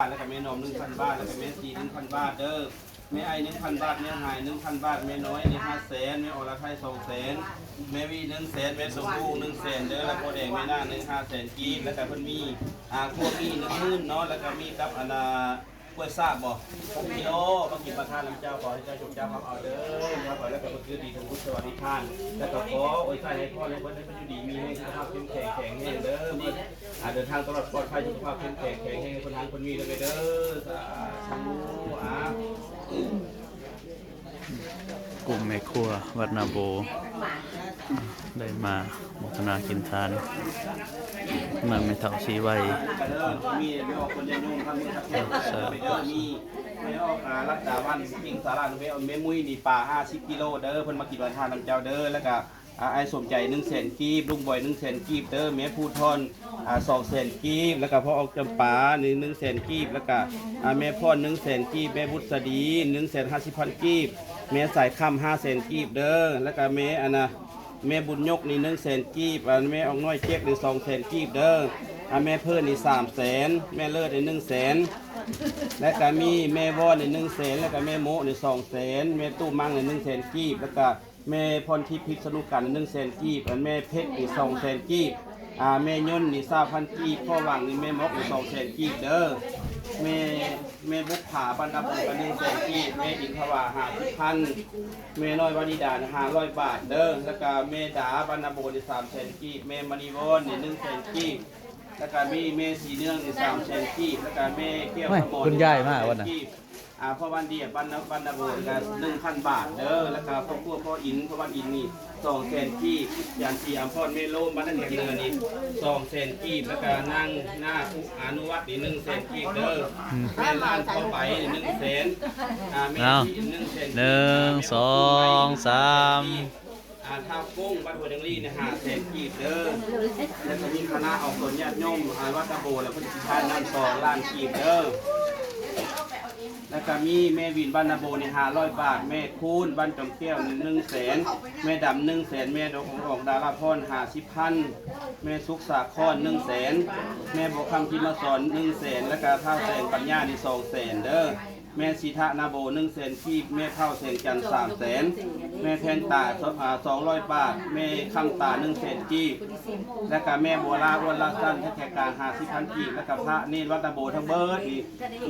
บาทแล้วก็แม่นมหนึ่งพันบาทแล้วก็แม่สีหนึ่งพันบาทเด้อแม่ไอหนึ่งพันบาทแม่หายหนึ่งพันบาทแม่น้อยนี่ห้าแสนแม่อรไทยสองแสนแม่วีหนึ่งแสนแม่สมบูรณ์หนึ่งแสนเด้อแล้วก็แดงแม่หน้าหนึ่งห้าแสนกีบแล้วก็เพิ่นมีอ่าพวมีหนึ่งหมื่นเนาะแล้วก็มีกับอนนากล้วยซาบบ่หกกิโลบางกินประทานน้ำเจ้าขอให้เจ้าจงเจ้าครับเอาเด้อครับเอแล้วก็มาคือดีทั้งพุทธสวัสดิทาน แล้วก็ขออ้ยใส่ให้พ่อให้เพิ่นได้อยู่ดีมีให้สุขภาพเข้มแข็งแข็งแรงเด้อ อาเดินทางตลอดปลอดภัยสุขภาพเข้มแข็งแข็งให้คนทางคนมีเลยเด้อสาธุอ่ากลุ่มแม่ครัววัดนาโบ ได้มาโมทนากินทานมันไม่เท่าชีไว้ก็เด้อมีไม่ออกคนยายนุ่มทำนี่ครับเด้อไปเด้อมีไม่ออกอารักษาวันพิงสาราเวเอาแม่มุ้ยนี่ปลา50กิโลเด้อเพิ่นมากินวันทานน้ำเจ้าเด้อแล้วก็ อ่าไอ้สมใจ1แสนกีบลุงบอย1แสนกีบเด้อแม่ผู้ทอนอ่า2แสนกีบแล้วก็พ่อออกจำปานี่1แสนกีบแล้วก็อ่าแม่พ่อ1แสนกีบแม่บุษดี1แสน50พันกีบแม่สายค่ำ5แสนกีบเด้อแล้วก็แม่อันน่ะแม่บุญยกนี่หนึ่งแสนกีบอันแม่ออกน้อยเจ๊กนี่สองแสนกีบเด้ออันแม่เพิ่อนนี่สามแสนแม่เลิศนี่หนึ่งแสนและก็มีแม่วอนนี่หนึ่งแสนแล้วก็แม่โมนี่สองแสนแม่ตู้มังนี่หนึ่งแสนกีบแล้วก็ แม่พรทิพย์พิษณุกันหนึ่งแสนกีบอันแม่เพชรนี่สองแสนกีบอ่าแม่ยนต์นี่สามพันกีบพ่อวังนี่แม่มกนี่สองแสนกีบเด้อแม่แม่บุกผาบรรดาบุญกันหนึ่งแสนกีบแม่อินทวาหาพันเมน้อยวานิดาห้าร้อยบาทเด้อแล้วก็เมดาบรรณโบนี่สามแสนกีบเมมณีวอนนี่หนึ่งแสนกีบแล้วก็มีเมสีเนื่องนี่สามแสนกีบแล้วก็เมเกี้ยวขมอนคุณยายมากวะน่ะกีบ อ่าพ่อวันเดียบรรณบรรณโบนี่ก็หนึ่งพันบาทเด้อแล้วก็พ่อพัวพ่ออินพ่อวันอินนี่สองแสนกีบยานสีอัมพรเมโลมบ้านนั่นเองเนินนี่สองแสนกีบแล้วก็นั่งหน้าอุอนุวัตนี่หนึ่งแสนกีบเด้อแม่ล้านเข้าไผ่หนึ่งแสนอ่าแม่เอาที่หนึ่งแสนหนึ่งสองสามอ่าท้าวกุ้งวัดหัวดังลี่นี่ยหาแสนกีบเด้อแล้วก็มีคณะออกสนญาติโยมอาวัดตะโบแล้วก็สิทานน้ำสองล้านกีบเด้อ แล้วก็มีแม่วินบ้านนาโบเนี่ยห้าร้อยบาท แม่คูนบ้านจอมแก้วหนึ่งแสนแม่ดำหนึ่งแสนแม่ดอกของออกดาราพรห้าสิบพันแม่สุกสาครหนึ่งแสนแม่บอกคำที่มาสอนหนึ่งแสนแล้วก็ท่าแสงปัญญาในสองแสนเด้อ แม่สีทะนาโบหนึ่งแสนกีบแม่เท่าแสนจันสามแสนแม่แทนตาสองร้อยบาทแม่ข้างตาหนึ่งแสนกีบและก็แม่บัวลาวันละสั้นแขกการหาสิพันกีบและก็พระเนตรวัดตาโบทั้งเบิร์ดนี่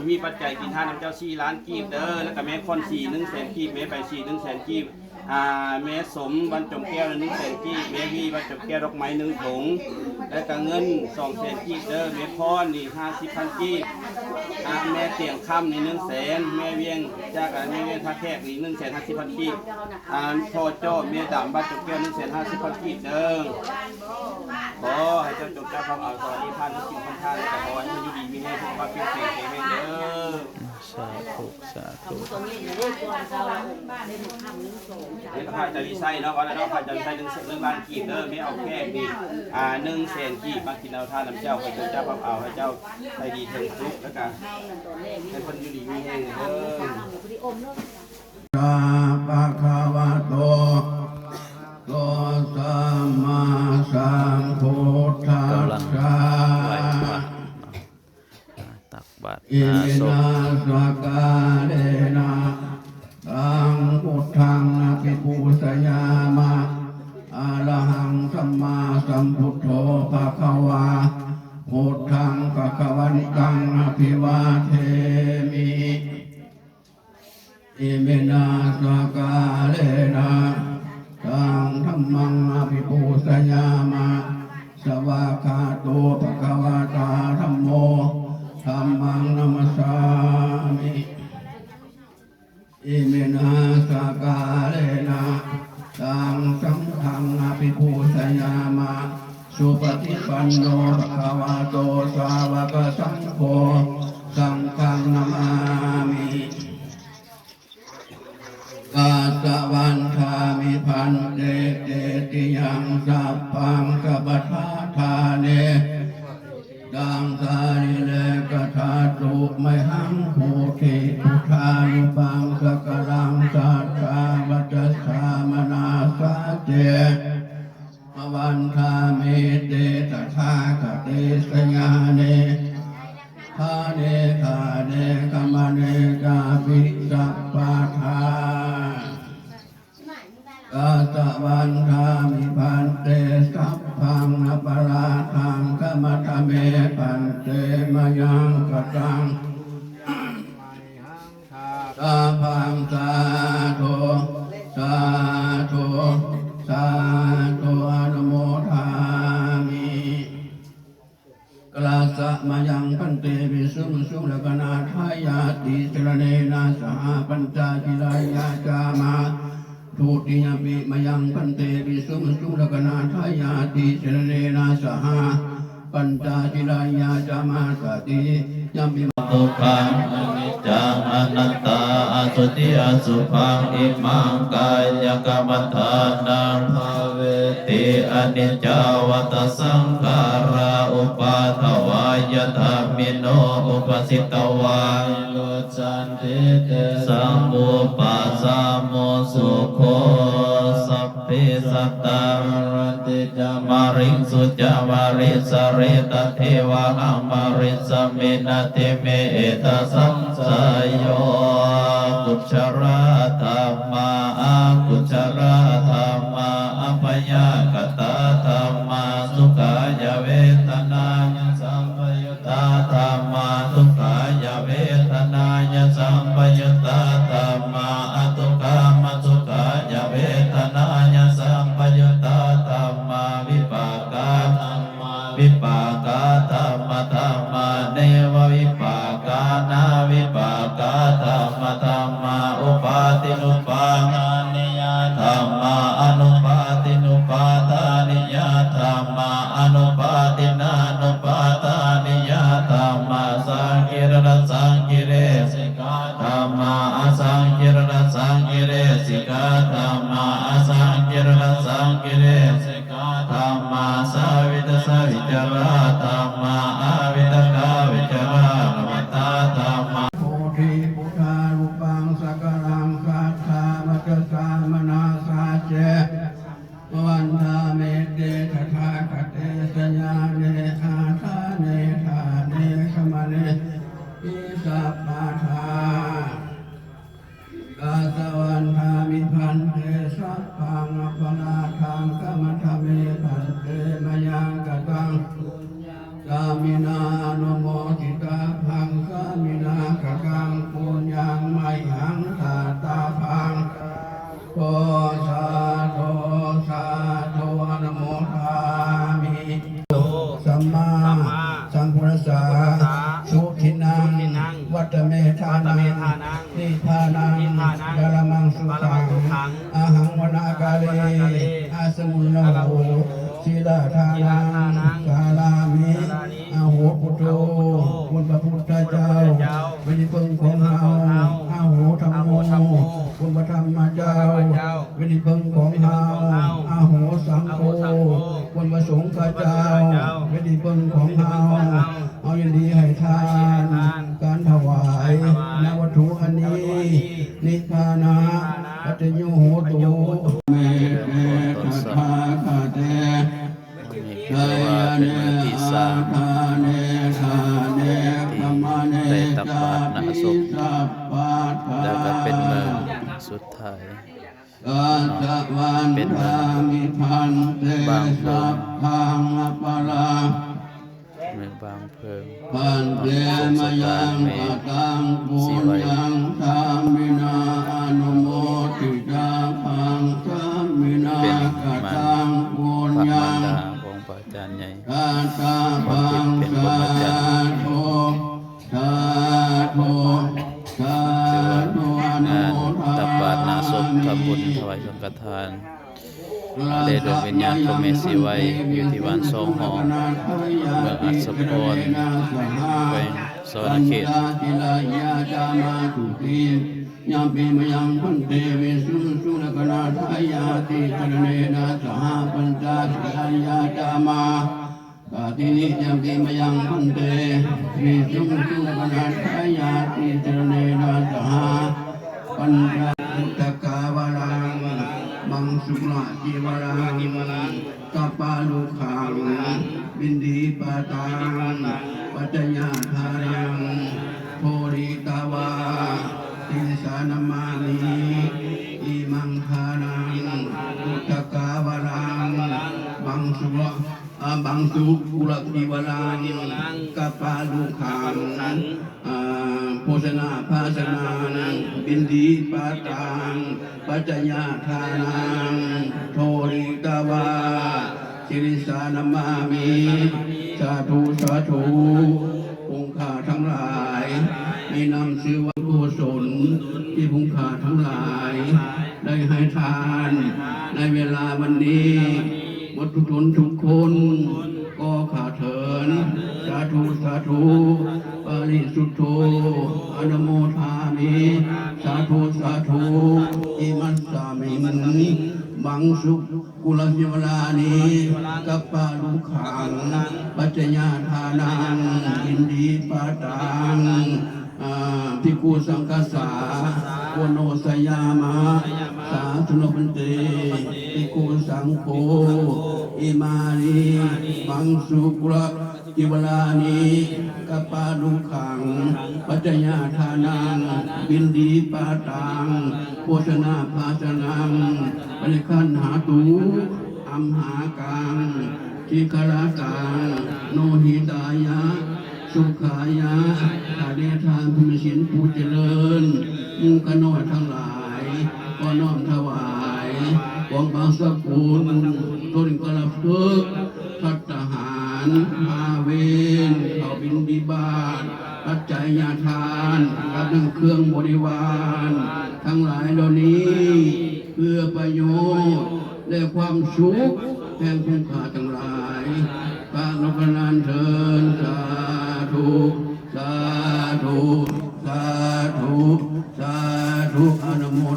มีปัจจัยกินท่าน้ำเจ้าชีล้านกีบเด้อและก็แม่คอนสีหนึ่งแสนกีบแม่ไปสีหนึ่งแสนกีบ อ่าแม่สมบรรจงแก้วหนึ่งแสนกีบแม่วีบรรจงแก้วดอกไม้หนึ่งถุงแล้วก็เงินสองแสนกีบเด้อแม่พรนี่ห้าสิบพันกีบอ่าแม่เตียงค่ำนี่หนึ่งแสนแม่เวียงจากอ่าแม่เวียงท่าแขกนี่หนึ่งแสนห้าสิบพันกีบอ่าพ่อโจ้แม่ดำบ้านจกแก้วหนึ่งแสนห้าสิบพันกีบเด้อขอให้เจ้าจบเจ้าคำเอาสวัสดีท่านทุกสิ่งทุกท่านและขอให้มันอยู่ดีมีแรงสุขภาพแข็งแรงแข็งแรงเด้อ สาธุสาธุตรงนี้เนี่ด้ก่อนเราได้หมดคำนึงสงสามเดี๋ยวพระจะวิไส้เนาะวันนั้นเนาะพระจะวิไส้หนึ่งหนึ่งบ้านกีบเด้อไม่เอาแค่นี่อ่าหนึ่งแสนกีบมากินเอาท่านน้ำเจ้าให้เจ้าคำเอาให้เจ้าใจดีเทิงทุกข์แล้วกันข้าวนั่นตัวแรให้คนอยู่ดีมีแรงเด้อ อิ สวันทามิพันเตเตติยังสัพพังกัปทาทาเนดังสาริเลกทาตุไม่หังภูติพุทานุปังสกรังสัทธาวัจสามนาสาเจปวันทามิเตตถาคติสญาเนทาเนคาเนกมเนกาปั เนนาสหปัญจจิรายาจามาทูติยปิมยังพันเตปิสุมสุลกนาทายาติสรเนนาสหปัญจจิรายาจามาสติ ยัมปิทุขังอนิจจังอนัตตาอสุติอสุภังอิมังกายกรรมฐานังภาเวติอนิจจาวัตสังขาราอุปาทวายธรรมิโนอุปสิตวังโลจันติเตสัมมุปัสสะโมสุโค สัพพิสัตตารติจามาริสุจามาริสเรตเทวะหังมาริสมินาติเมเอตสังสยโยกุชราธรรมาอากุชราธรรมาอัยากตาธรรมาสุขายเวทนายังสัมปยุตตาธรรมาทุขายเวทนายสัมปยุตตาธรรมา มาอาสังกิรณสังกิเรสิกา นิพพานังกะละมังสุขังอาหังวนากาเลอาสมุนโหศีลาทานังกาลามิอาโหปุตโตคุณพระพุทธเจ้าเป็นที่พึ่งของเราอาโหธรรมโมคุณพระธรรมเจ้าเป็นที่พึ่งของเราอาโหสังโฆคุณพระสงฆ์เจ้าเป็นที่พึ่งของเราเอายินดีให้ทาน การถวายนวัตถุอัน นี้นิพพานะปัจจโยโหตุเมเตตถาคเตนี่คือว่าเป็นมือที่สามเนธาเนขมเนได้ตักบาตรหน้าศพแล้วก็เป็นมือสุดท้ายกาจวันทามิพันเตสัพพังอปรามือบางเพิงพันเตมยังปะตังปุญญังธรรมินาอนุโมทิตาพังธรรมินาเป็นกมันตังปุญพระญัมารงดาของพระอาจารย์ใหญ่กาตาพังสาธุสาธุสาถือว่าธุอนุงานโมทาตักบาตรหน้าศพทำบุญถวายสังฆทานได้ดวงวิญญาณของเมสซี่ไว้อยู่ที่บ้านสองหอเมืองอัศพรแขวงสวรรณเขตจิลายาจามาตุติยามปีมยังพันเตวิสุสุนกนาทายาติกรเนนะสหปัญจสิลายาจามาปาตินิยามปีมยังพันเตวิสุสุนกนาทายาติกรเนนะสหปัญจพุทธกาวรังมัง สุลาจิวรังกัปปาลุขังบินดีปาตังปัจญาทายังโพริตาวาติสานามานิอิมังทานังพุทธกาวรังมังสุลาอ่าบังสุกุลกิวลังกัปปาลุขังโภชนาภาชนานังบินดีปาตัง ปัจจยาทานังโทริตวาสิริสานามามิสาธุสาธุองค์ข้าทั้งหลายมีนำชื่อว่ากุศลที่พุงขาทั้งหลาย ได้ให้ทาน ในเวลาวันนี้หมดทุกทนทุกคนก็ขาดเถิน สาธุสาธุปริสุทโธอนุโมทามิ สาธุสาธุ อิมัสสามิบังสุกุลเิวลานีกัปปาลุขังปัจจญาทานังอินดีปาตังอ่าพิกุสังกสาโวโนสยามะสาธุโนปันเตพิกุสังโฆอิมานีบังสุกุล กิวลานีกัปปาลุขัง ปัจจญาทานังบินดีปาตังโภชนาภาชนังปริคันหาตูอัมหากังทิครากังโนหิตายะ สุขายะข้าได้ทานพิมศินผู้เจริญมุขน้อยทั้งหลาย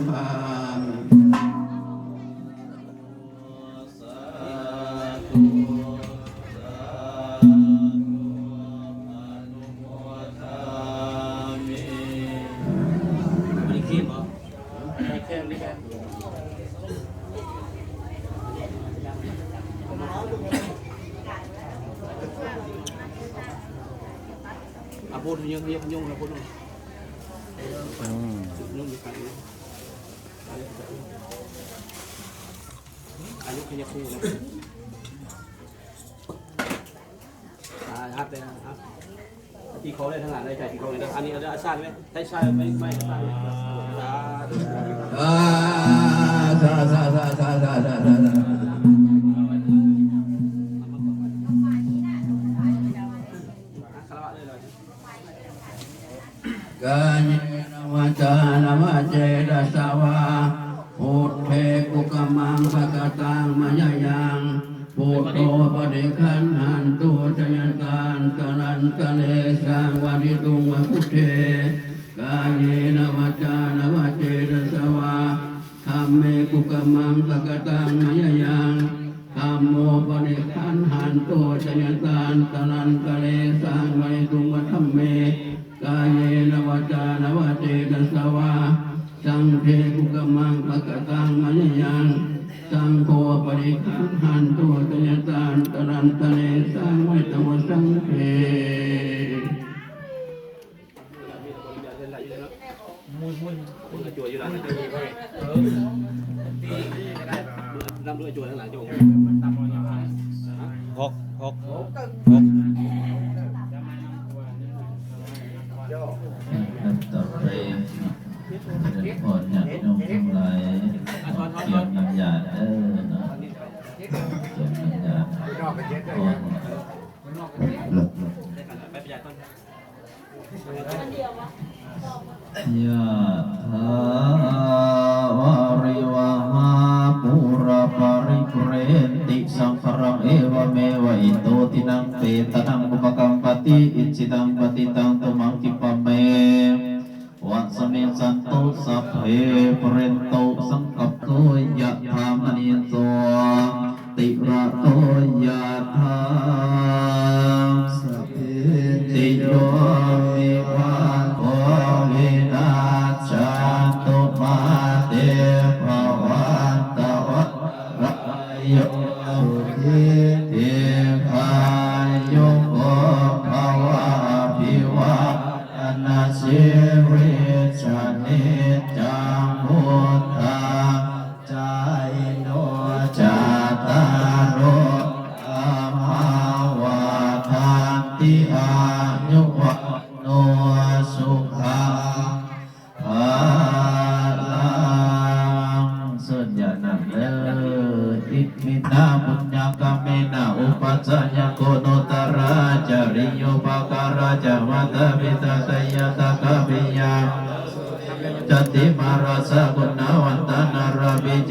uh, ลูยุพยาคูนะครับอ่าครับเลยนะครับทีเขาได้ทั้งหลายได้ใจทีเขาเลยนะอันนี้เราจะอาชาติไหมใช่ใช่ไม่ไม่อาชาติอ่าสาสาสาสาสาสาสากันนวัจานวัจเจดสาวาพุทเทกุกมังภะกตา มายยังพุทโตปฏิคันหันตุจยการกรันกะเลสังวานิตุงวพุเทกายเนวาจานวาเจตสวาธรรมเมกุกมังภกตังมายยังธรรมโมปฏิคันหันตุจยการกรันกะเลสังวานิตุงวธรรมเมกายเนวาจานวาเจตสวาสังเพกุกมังปะกตังมะยยัง สังโฆปริคันหันตัวตยตานตรันตะเลสังไวตวสังเพมุนมุนมุนกระจุยอยู่หลังนำด้วยจุยทั้งหลังจุยหกหกหกลำต่อไปเดินพรญาติโยมทั้งหลายาพรหลบหลบไปประหยัดก่อนยะถาวาริวหาปุราปาริปุเรนติสังขรังเอวเมวะอิโตตินังเปตนังอุปกังปติอิจิตังปฏิตังตุมังคิปะเมวันสเมสันตุสัพเพปเรนโตสังกัปโตยะ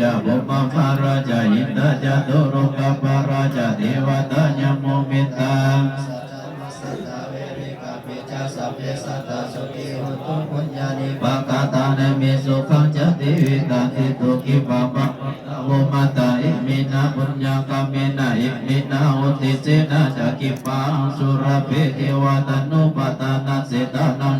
จาบุปมาราจาอินทจาตุรุกปาราจาเทวตายโมมิตังปะกาตาเนมิสุขังจติวิตาติตุกิปะปะโมมาตาอิมินาปุญญากามินาอิมินาอุติเสนาจักิปังสุรภิเทวตานุปตานาเสตานัง